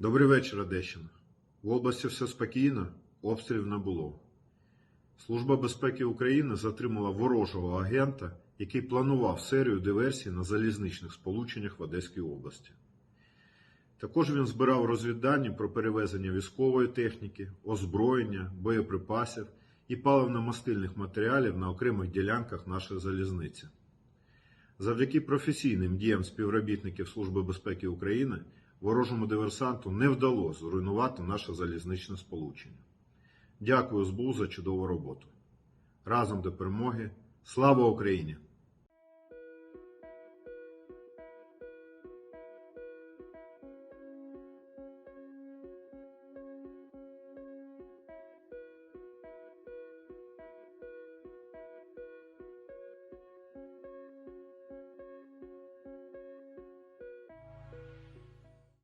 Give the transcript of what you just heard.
Добрий вечір, Одещина. В області все спокійно, обстрілів не було. Служба безпеки України затримала ворожого агента, який планував серію диверсій на залізничних сполученнях в Одеській області. Також він збирав розвіддані про перевезення військової техніки, озброєння, боєприпасів і паливно-мастильних матеріалів на окремих ділянках нашої залізниці. Завдяки професійним діям співробітників Служби безпеки України ворожому диверсанту не вдалося зруйнувати наше залізничне сполучення. Дякую СБУ за чудову роботу. Разом до перемоги. Слава Україні!